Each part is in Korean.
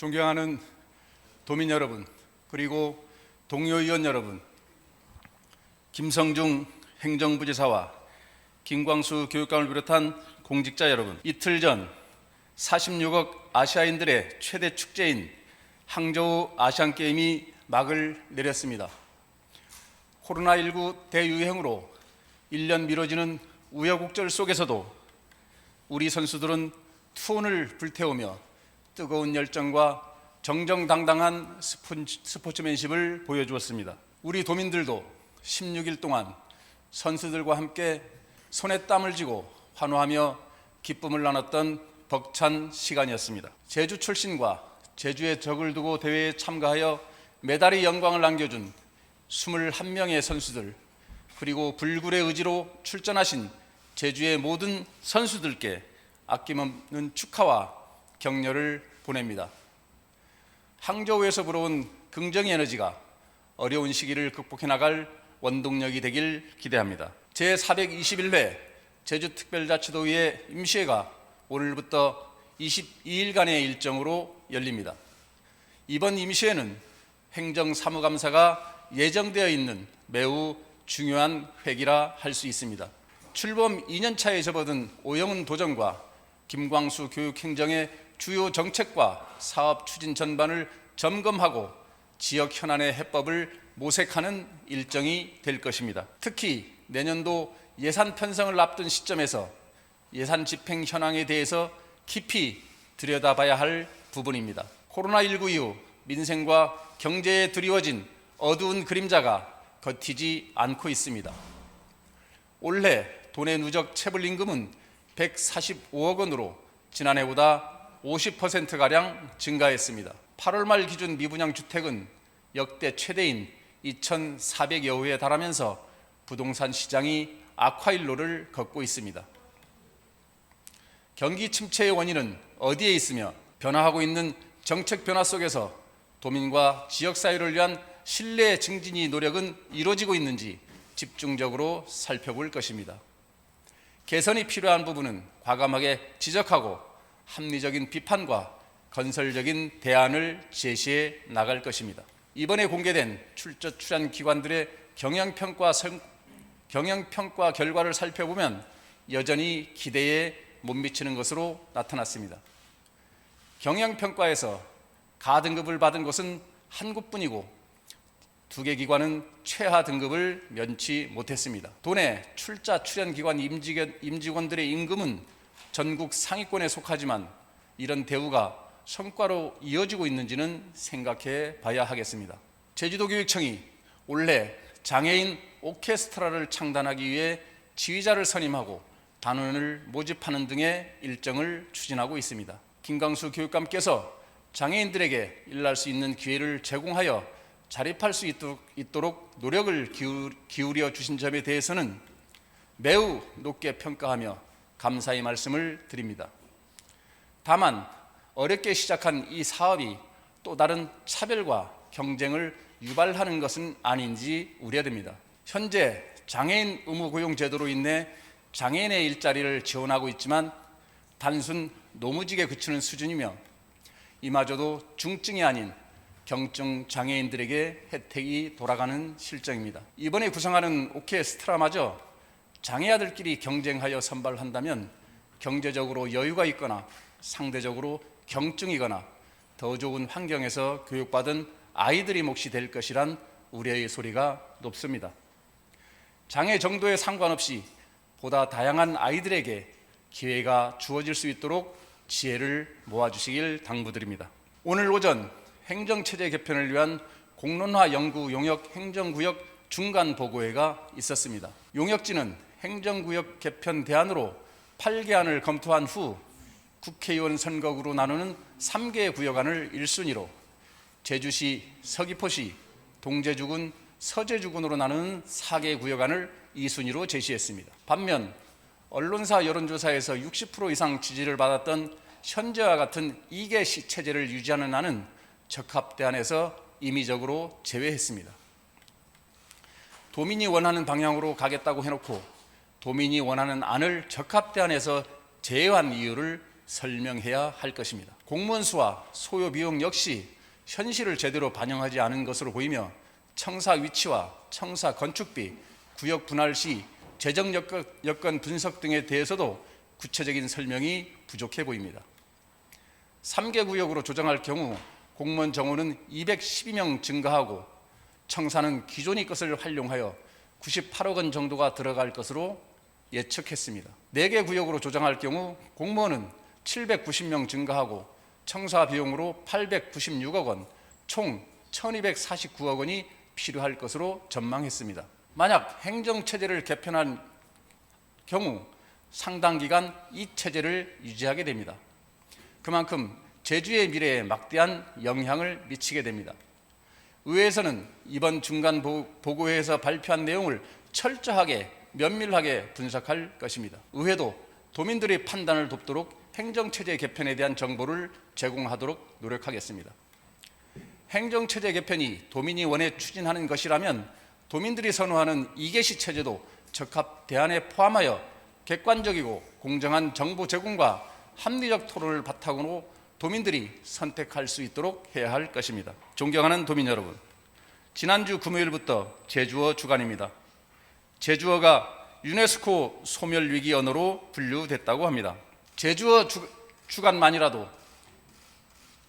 존경하는 도민 여러분, 그리고 동료 의원 여러분, 김성중 행정부지사와 김광수 교육감을 비롯한 공직자 여러분, 이틀 전 46억 아시아인들의 최대 축제인 항저우 아시안 게임이 막을 내렸습니다. 코로나19 대유행으로 1년 미뤄지는 우여곡절 속에서도 우리 선수들은 투혼을 불태우며 뜨거운 열정과 정정당당한 스포츠맨십을 보여주었습니다. 우리 도민들도 16일 동안 선수들과 함께 손에 땀을 쥐고 환호하며 기쁨을 나눴던 벅찬 시간이었습니다. 제주 출신과 제주에 적을 두고 대회에 참가하여 메달의 영광을 안겨준 21명의 선수들 그리고 불굴의 의지로 출전하신 제주의 모든 선수들께 아낌없는 축하와 격려를 보냅니다. 항저우에서 불어온 긍정의 에너지가 어려운 시기를 극복해 나갈 원동력이 되길 기대합니다. 제421회 제주특별자치도의회 임시회가 오늘부터 22일간의 일정으로 열립니다. 이번 임시회는 행정사무감사가 예정되어 있는 매우 중요한 회기라 할 수 있습니다. 출범 2년 차에 접어든 오영훈 도정과 김광수 교육행정의 주요 정책과 사업 추진 전반을 점검하고 지역 현안의 해법을 모색하는 일정이 될 것입니다. 특히 내년도 예산 편성을 앞둔 시점에서 예산 집행 현황에 대해서 깊이 들여다봐야 할 부분입니다. 코로나19 이후 민생과 경제에 드리워진 어두운 그림자가 걷히지 않고 있습니다. 올해 돈의 누적 체불 임금은 145억 원으로 지난해보다 50%가량 증가했습니다. 8월 말 기준 미분양 주택은 역대 최대인 2,400여 호에 달하면서 부동산 시장이 악화일로를 걷고 있습니다. 경기 침체의 원인은 어디에 있으며 변화하고 있는 정책 변화 속에서 도민과 지역 사회를 위한 신뢰 증진이 노력은 이루어지고 있는지 집중적으로 살펴볼 것입니다. 개선이 필요한 부분은 과감하게 지적하고 합리적인 비판과 건설적인 대안을 제시해 나갈 것입니다. 이번에 공개된 출처 출연 기관들의 경영평가 성- 경영평가 결과를 살펴보면 여전히 기대에 못 미치는 것으로 나타났습니다. 경영평가에서 가등급을 받은 곳은 한 곳뿐이고 두 개 기관은 최하 등급을 면치 못했습니다. 도내 출자 출연 기관 임직원, 임직원들의 임금은 전국 상위권에 속하지만 이런 대우가 성과로 이어지고 있는지는 생각해 봐야 하겠습니다. 제주도교육청이 올해 장애인 오케스트라를 창단하기 위해 지휘자를 선임하고 단원을 모집하는 등의 일정을 추진하고 있습니다. 김강수 교육감께서 장애인들에게 일할 수 있는 기회를 제공하여 자립할 수 있도록, 노력을 기울, 기울여 주신 점에 대해서는 매우 높게 평가하며 감사의 말씀을 드립니다. 다만 어렵게 시작한 이 사업이 또 다른 차별과 경쟁을 유발하는 것은 아닌지 우려됩니다. 현재 장애인 의무 고용 제도로 인해 장애인의 일자리를 지원하고 있지만 단순 노무직에 그치는 수준이며 이마저도 중증이 아닌 경증 장애인들에게 혜택이 돌아가는 실정입니다. 이번에 구성하는 오케스트라마저 장애아들끼리 경쟁하여 선발한다면 경제적으로 여유가 있거나 상대적으로 경증이거나 더 좋은 환경에서 교육받은 아이들이 몫이 될 것이란 우려의 소리가 높습니다. 장애 정도에 상관없이 보다 다양한 아이들에게 기회가 주어질 수 있도록 지혜를 모아주시길 당부드립니다. 오늘 오전 행정체제 개편을 위한 공론화 연구 용역 행정구역 중간 보고회가 있었습니다. 용역지는 행정구역 개편 대안으로 8개안을 검토한 후 국회의원 선거구로 나누는 3개 구역안을 1순위로 제주시, 서귀포시, 동제주군, 서제주군으로 나누는 4개 구역안을 2순위로 제시했습니다. 반면 언론사 여론조사에서 60% 이상 지지를 받았던 현재와 같은 2개 시 체제를 유지하는 안은 적합 대안에서 임의적으로 제외했습니다. 도민이 원하는 방향으로 가겠다고 해놓고 도민이 원하는 안을 적합대안에서 제외한 이유를 설명해야 할 것입니다. 공무원 수와 소요 비용 역시 현실을 제대로 반영하지 않은 것으로 보이며 청사 위치와 청사 건축비, 구역 분할 시 재정 여건 분석 등에 대해서도 구체적인 설명이 부족해 보입니다. 3개 구역으로 조정할 경우 공무원 정원은 212명 증가하고 청사는 기존의 것을 활용하여 98억 원 정도가 들어갈 것으로 예측했습니다. 4개 구역으로 조정할 경우 공무원은 790명 증가하고 청사 비용으로 896억 원, 총 1249억 원이 필요할 것으로 전망했습니다. 만약 행정체제를 개편한 경우 상당 기간 이 체제를 유지하게 됩니다. 그만큼 제주의 미래에 막대한 영향을 미치게 됩니다. 의회에서는 이번 중간 보- 보고회에서 발표한 내용을 철저하게 면밀하게 분석할 것입니다. 의회도 도민들의 판단을 돕도록 행정체제 개편에 대한 정보를 제공하도록 노력하겠습니다. 행정체제 개편이 도민이 원해 추진하는 것이라면 도민들이 선호하는 이계시 체제도 적합 대안에 포함하여 객관적이고 공정한 정보 제공과 합리적 토론을 바탕으로 도민들이 선택할 수 있도록 해야 할 것입니다. 존경하는 도민 여러분, 지난주 금요일부터 제주어 주간입니다. 제주어가 유네스코 소멸 위기 언어로 분류됐다고 합니다. 제주어 주, 주간만이라도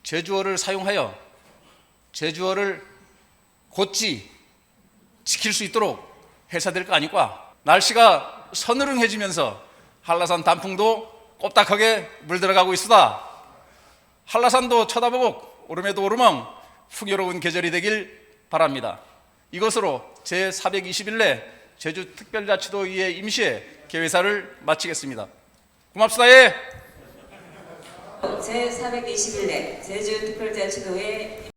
제주어를 사용하여 제주어를 곧지 지킬 수 있도록 거 아닐까? 날씨가 서늘응해지면서 한라산 단풍도 꼬딱하게 물들어가고 있으다. 한라산도 쳐다보고 오름에도 오르멍 풍요로운 계절이 되길 바랍니다. 이것으로 제 421회 제주특별자치도의회 임시회 개회사를 마치겠습니다. 고맙습니다. 예. 제421회 제주특별자치도회